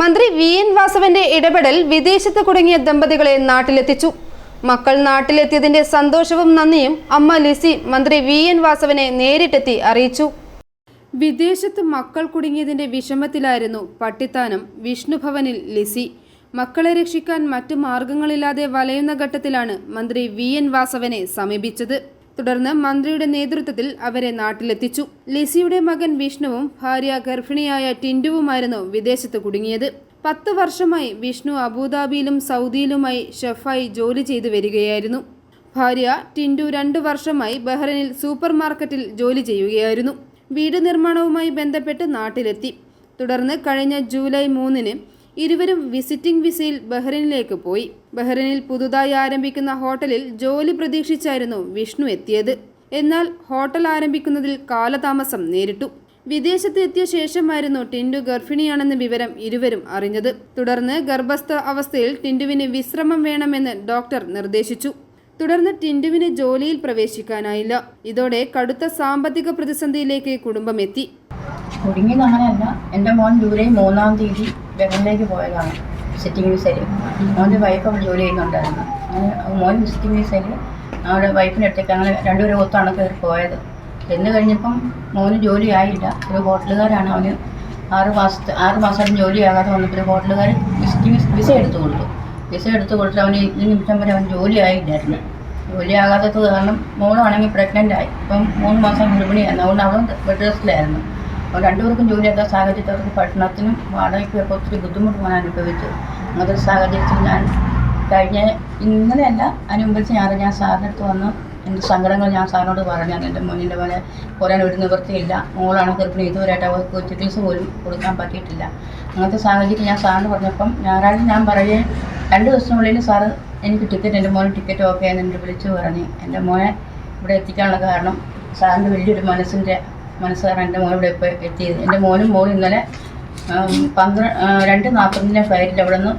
മന്ത്രി V N വാസവന്റെ ഇടപെടൽ വിദേശത്ത് കുടുങ്ങിയ ദമ്പതികളെ നാട്ടിലെത്തിച്ചു. മക്കൾ നാട്ടിലെത്തിയതിന്റെ സന്തോഷവും നന്ദിയും അമ്മ ലിസി മന്ത്രി വി എൻ വാസവനെ നേരിട്ടെത്തി അറിയിച്ചു. വിദേശത്ത് മക്കൾ കുടുങ്ങിയതിന്റെ വിഷമത്തിലായിരുന്നു പട്ടിത്താനം വിഷ്ണുഭവനിൽ ലിസി. മക്കളെ രക്ഷിക്കാൻ മറ്റു മാർഗങ്ങളില്ലാതെ വലയുന്ന ഘട്ടത്തിലാണ് മന്ത്രി വി എൻ വാസവനെ സമീപിച്ചത്. തുടർന്ന് മന്ത്രിയുടെ നേതൃത്വത്തിൽ അവരെ നാട്ടിലെത്തിച്ചു. ലിസിയുടെ മകൻ വിഷ്ണുവും ഭാര്യ ഗർഭിണിയായ ടിൻഡുവുമായിരുന്നു വിദേശത്ത് കുടുങ്ങിയത്. പത്ത് വർഷമായി വിഷ്ണു അബുദാബിയിലും സൗദിയിലുമായി ഷെഫായി ജോലി ചെയ്തു വരികയായിരുന്നു. ഭാര്യ ടിൻഡു രണ്ടു വർഷമായി ബഹ്റൈനിൽ സൂപ്പർ മാർക്കറ്റിൽ ജോലി ചെയ്യുകയായിരുന്നു. വീട് നിർമ്മാണവുമായി ബന്ധപ്പെട്ട് നാട്ടിലെത്തി. തുടർന്ന് കഴിഞ്ഞ ജൂലൈ മൂന്നിന് ഇരുവരും വിസിറ്റിംഗ് വിസയിൽ ബഹ്റൈനിലേക്ക് പോയി. ബഹ്റൈനിൽ പുതുതായി ആരംഭിക്കുന്ന ഹോട്ടലിൽ ജോലി പ്രതീക്ഷിച്ചായിരുന്നു വിഷ്ണു എത്തിയത്. എന്നാൽ ഹോട്ടൽ ആരംഭിക്കുന്നതിൽ കാലതാമസം നേരിട്ടു. വിദേശത്ത് എത്തിയ ശേഷമായിരുന്നു ടിൻഡു ഗർഭിണിയാണെന്ന വിവരം ഇരുവരും അറിഞ്ഞത്. തുടർന്ന് ഗർഭസ്ഥ അവസ്ഥയിൽ ടിൻഡുവിന് വിശ്രമം വേണമെന്ന് ഡോക്ടർ നിർദ്ദേശിച്ചു. തുടർന്ന് ടിൻഡുവിന് ജോലിയിൽ പ്രവേശിക്കാനായില്ല. ഇതോടെ കടുത്ത സാമ്പത്തിക പ്രതിസന്ധിയിലേക്ക് കുടുംബം എത്തി. കുടുങ്ങിയത് അങ്ങനെയല്ല. എന്റെ മോൻ ജൂലൈ മൂന്നാം തീയതി ബഹറിലേക്ക് പോയതാണ് വിസിറ്റിംഗ് വിസയിൽ മോന്റെ വൈഫ് അവിടെ ജോലി ചെയ്യുന്നുണ്ടായിരുന്നു. അങ്ങനെ മോൻ വിസിറ്റിംഗ് വിസയിൽ അവിടെ വൈഫിന്റെ അടുത്തേക്ക് അങ്ങനെ രണ്ടുപേരും ഒത്താണ് കയറി പോയത്. ചെന്ന് കഴിഞ്ഞപ്പം മോന് ജോലി ആയില്ല. ഒരു ഹോട്ടലുകാരാണ് അവന് ആറ് മാസത്തെ ആറ് മാസം ജോലിയാകാതെ വന്നപ്പോൾ ഒരു ഹോട്ടലുകാർ വിസിറ്റിംഗ് വിസ എടുത്തു കൊടുത്തു. വിസ എടുത്തു കൊടുത്തിട്ട് അവന് ഈ നിമിഷം വരെ അവൻ ജോലി ആയില്ലായിരുന്നു. ജോലി ആകാത്തത് കാരണം മോളാണെങ്കിൽ പ്രഗ്നന്റ് ആയി. ഇപ്പം മൂന്ന് മാസം ഗർഭിണിയായിരുന്നു. അതുകൊണ്ട് അവളും ബെഡ് റെസ്റ്റിലായിരുന്നു അപ്പോൾ രണ്ടുപേർക്കും ജോലിയാത്ത സാഹചര്യത്തിൽ അവർക്ക് പഠനത്തിനും വാടകയ്ക്കും ഒക്കെ ഒത്തിരി ബുദ്ധിമുട്ട് ഞാൻ അനുഭവിച്ചു. അങ്ങനത്തെ സാഹചര്യത്തിൽ ഞാൻ കഴിഞ്ഞ ഇന്നലെയല്ല അതിന് മുമ്പത്തെ ഞാൻ ഞാൻ സാറിന്റെ അടുത്ത് വന്ന് എന്റെ സങ്കടങ്ങൾ ഞാൻ സാറിനോട് പറഞ്ഞു. എന്റെ മുന്നിന്റെ പോലെ കുറേ ഒരു നിവൃത്തിയില്ല. മോളാണ് ഗർഭിണി. ഇതുവരെയായിട്ട് അവർക്ക് ചികിത്സ പോലും കൊടുക്കാൻ പറ്റിയിട്ടില്ല. അങ്ങനത്തെ സാഹചര്യം ഞാൻ സാറിന് പറഞ്ഞപ്പം ഞായറാഴ്ച ഞാൻ പറയേ രണ്ട് ദിവസത്തിനുള്ളിൽ സാറ് എനിക്ക് ടിക്കറ്റ് എന്റെ മോനെ ടിക്കറ്റ് ഓക്കെ എന്ന് എന്റെ വിളിച്ചു പറഞ്ഞു. എന്റെ മോനെ ഇവിടെ എത്തിക്കാനുള്ള കാരണം സാറിന്റെ വലിയൊരു മനസ്സിന്റെ മനസ്സുകാരൻ എന്റെ മോൻ ഇവിടെ ഇപ്പോൾ എത്തിയത് എന്റെ മോനും മോളും ഇന്നലെ പന്ത്രണ്ട് രണ്ട് നാൽപ്പതിന്റെ ഫ്ലൈറ്റിൽ അവിടെ നിന്ന്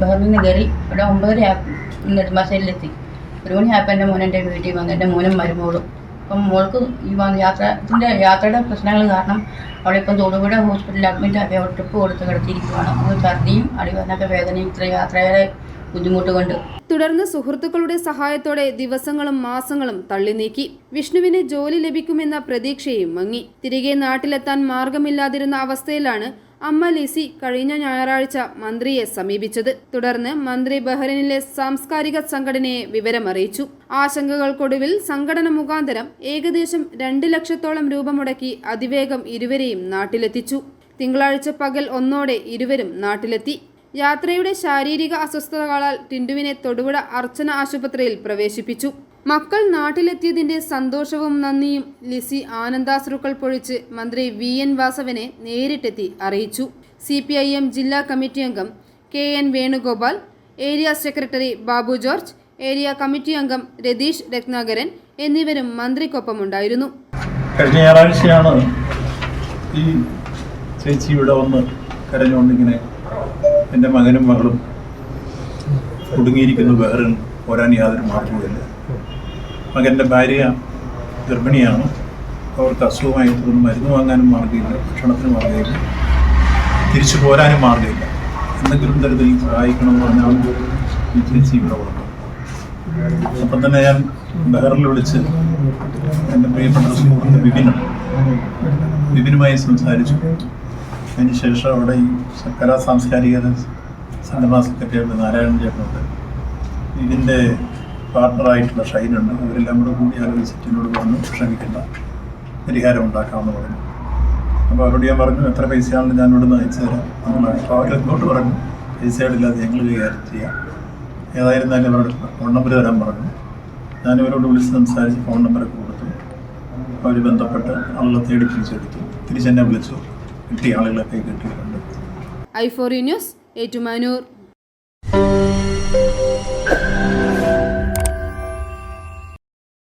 ബഹറിൽ നിന്ന് കയറി ഇവിടെ ഒമ്പതര നെടുമ്പാശ്ശേരിയിലെത്തി ഒരു മണിയായപ്പോൾ എന്റെ മോൻ എന്റെ വീട്ടിൽ വന്നു. എന്റെ മോനും മരുമോളും. അപ്പം മോൾക്ക് ഈ വന്ന യാത്ര ഇതിന്റെ യാത്രയുടെ പ്രശ്നങ്ങൾ കാരണം അവളിപ്പം തൊടുപുഴ ഹോസ്പിറ്റലിൽ അഡ്മിറ്റ് ആക്കി. അവൾ ട്രിപ്പ് കൊടുത്ത് കിടത്തിയിരിക്കുകയാണ് അവൾ ഛർദിയും അടിവരനൊക്കെ വേദനയും ഇത്ര യാത്രയുടെ ബുദ്ധിമുട്ട് കൊണ്ട് തുടർന്ന് സുഹൃത്തുക്കളുടെ സഹായത്തോടെ ദിവസങ്ങളും മാസങ്ങളും തള്ളി നീക്കി വിഷ്ണുവിന് ജോലി ലഭിക്കുമെന്ന പ്രതീക്ഷയും മങ്ങി. തിരികെ നാട്ടിലെത്താൻ മാർഗമില്ലാതിരുന്ന അവസ്ഥയിലാണ് അമ്മ ലിസി കഴിഞ്ഞ ഞായറാഴ്ച മന്ത്രിയെ സമീപിച്ചത്. തുടർന്ന് മന്ത്രി ബഹ്റിനിലെ സാംസ്കാരിക സംഘടനയെ വിവരമറിയിച്ചു. ആശങ്കകൾക്കൊടുവിൽ സംഘടന മുഖാന്തരം ഏകദേശം രണ്ട് ലക്ഷത്തോളം രൂപ മുടക്കി അതിവേഗം ഇരുവരെയും നാട്ടിലെത്തിച്ചു. തിങ്കളാഴ്ച പകൽ ഒന്നോടെ ഇരുവരും നാട്ടിലെത്തി. യാത്രയുടെ ശാരീരിക അസ്വസ്ഥതകളാൽ ടിൻഡുവിനെ തൊടുപുഴ അർച്ചന ആശുപത്രിയിൽ പ്രവേശിപ്പിച്ചു. മക്കൾ നാട്ടിലെത്തിയതിന്റെ സന്തോഷവും നന്ദിയും ലിസി ആനന്ദാശ്രുക്കൾ പൊഴിച്ച് മന്ത്രി വി എൻ വാസവനെ നേരിട്ടെത്തി അറിയിച്ചു. സി പി ഐ എം ജില്ലാ കമ്മിറ്റി അംഗം K N Venugopal area secretary Babu George area committee അംഗം രതീഷ് രത്നാകരൻ എന്നിവരും മന്ത്രിക്കൊപ്പമുണ്ടായിരുന്നു. കഴിഞ്ഞ ഞായറാഴ്ചയാണ് ഈ ചേച്ചി ഇവിടെ വന്ന് കരഞ്ഞുകൊണ്ടിങ്ങനെ എന്റെ മകനും മകളും കുടുങ്ങിയിരിക്കുന്നു. വേറെ പോരാൻ യാതൊരു മാർഗവുമില്ല മകന്റെ ഭാര്യ ഗർഭിണിയാണ്. അവർക്ക് അസുഖമായി തുടർന്ന് മരുന്ന് വാങ്ങാനും മാർഗമില്ല ഭക്ഷണത്തിന് മാർഗമില്ല തിരിച്ചു പോരാനും മാർഗമില്ല എന്തെങ്കിലും തരത്തിൽ സഹായിക്കണമെന്ന് പറഞ്ഞാൽ ഈ ഇവിടെ കൊടുക്കും അപ്പം തന്നെ ഞാൻ ബഹറിൽ വിളിച്ച് എന്റെ പ്രിയപ്പെട്ട സുഹൃത്ത് വിപിനുണ്ട് വിപിനുമായി സംസാരിച്ചു. അതിനുശേഷം അവിടെ ഈ ശർക്കര സാംസ്കാരിക സംഘടനാ സെക്രട്ടറി നാരായണൻ ചേട്ടനുണ്ട് ഇതിന്റെ പാർട്ണറായിട്ടുള്ള ഷൈനുണ്ട്. അവരെല്ലാം കൂടെ കൂടി ആലോചിച്ചിട്ട് എന്നോട് പറഞ്ഞു ക്ഷമിക്കേണ്ട പരിഹാരം ഉണ്ടാക്കാമെന്ന് പറഞ്ഞു. അപ്പോൾ അവരോട് ഞാൻ പറഞ്ഞു എത്ര പൈസയാണെന്ന് ഞാൻ ഇവിടെ നിന്ന് അയച്ചു തരാം. നമ്മൾ അപ്പോൾ അവർ ഇങ്ങോട്ട് പറഞ്ഞു പൈസകളില്ലാതെ ഞങ്ങൾ കൈകാര്യം ചെയ്യാം. ഏതായിരുന്നാലും അവരോട് ഫോൺ നമ്പർ തരാൻ പറഞ്ഞു. ഞാൻ ഇവരോട് വിളിച്ച് സംസാരിച്ച് ഫോൺ നമ്പറൊക്കെ കൊടുത്തു. അവർ ബന്ധപ്പെട്ട് ആളുകളെ തേടി പിടിച്ചെടുത്തു തിരിച്ചെന്നെ വിളിച്ചു. കിട്ടിയ ആളുകളൊക്കെ കിട്ടിയിട്ടുണ്ട്. I four news Ettumanoor.